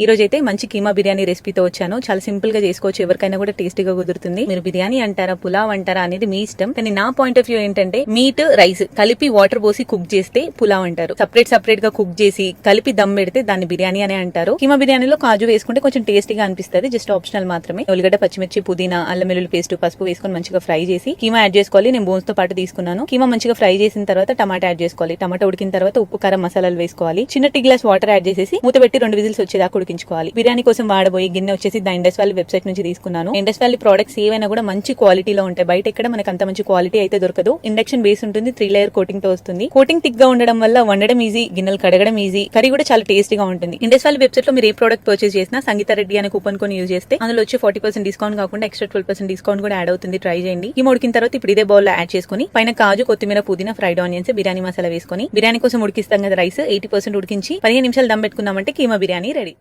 ఈ రోజు అయితే మంచి కీమా బిర్యానీ రెసిపీతో వచ్చాను. చాలా సింపుల్గా చేసుకోవచ్చు. ఎవరికైనా కూడా టేస్టీగా కుదురుతుంది. మీరు బిర్యానీ అంటారా పులావ్ అంటారా అనేది మీ ఇష్టం. కానీ నా పాయింట్ ఆఫ్ వ్యూ ఏంటంటే మీట్ రైస్ కలిపి వాటర్ పోసి కుక్ చేస్తే పులావ్ అంటారు. సపరేట్ సపరేట్గా కుక్ చేసి కలిపి దమ్ పెడితే దాన్ని బిర్యానీ అనే అంటారు. కీమా బిర్యానీలో కాజు వేసుకుంటే కొంచెం టేస్టీగా అనిపిస్తుంది. జస్ట్ ఆప్షనల్ మాత్రమే. ఉల్లిగడ్డ పచ్చిమిర్చి పుదీనా అల్లం వెల్లుల్లి పేస్ట్ పసుపు వేసుకొని మంచిగా ఫ్రై చేసి కీమా యాడ్ చేసుకోవాలి. నేను బోన్స్తో పాటు తీసుకున్నాను. కీమా మంచిగా ఫ్రై చేసిన తర్వాత టమాటా యాడ్ చేసుకోవాలి. టమాటా ఉడికిన తర్వాత ఉప్పు కారం మసాలాలు వేసుకోవాలి. చిన్న టీ గ్లాస్ వాటర్ యాడ్ చేసేసి మూత పెట్టి రెండు విజిల్స్ వచ్చేదాకా ఉడికించుకోవాలి. బిర్యానీ కోసం వాడబోయే గిన్నె వచ్చేసి ద ఇండస్ వ్యాలీ వెబ్సైట్ నుంచి తీసుకున్నాను. ఇండస్ వ్యాలీ ప్రోడక్ట్స్ ఏవైనా కూడా మంచి క్వాలిటీలో ఉంటాయి. బయట ఎక్కడ మనకు అంత మంచి క్వాలిటీ అయితే దొరకదు. ఇండక్షన్ బేస్ ఉంటుంది త్రీ లేయర్ కోటింగ్తో వస్తుంది. కోటింగ్ థిక్గా ఉండడం వల్ల వండడం ఈజీ గిన్నెలు కడగడం ఈజీ కర్రీ కూడా చాలా టేస్టీగా ఉంటుంది. ఇండస్ వ్యాలీ వెబ్సైట్లో మీరు ఏ ప్రోడక్ట్ పర్చేస్ చేసినా సంగీత రెడ్డి అనే కూపన్ కొని యూజ్ చేస్తే అందులో వచ్చి ఫార్టీ పర్సెంట్ డిస్కౌంట్ కాకుండా ఎక్స్ట్రా ట్వెల్వ్ పర్సెంట్ డిస్కౌంట్ కూడా యాడ్ అవుతుంది. ట్రై చేయండి. ఈ ఉడికిన తర్వాత ఇప్పుడు ఇదే బౌల్లో యాడ్ చేసుకుని పైన కాజు కొత్తిమీర పుదీనా ఫ్రైడ్ ఆనియన్స్ బిర్యానీ మసాలా వేసుకొని బిర్యానీ కోసం ఉడికిస్తాం కదా రైస్ ఎయిటీ పర్సెంట్ ఉడికించి పదిహేను నిమిషాలు దమ్ పెట్టుకున్నామంటే కీమా బిర్యానీ రెడీ.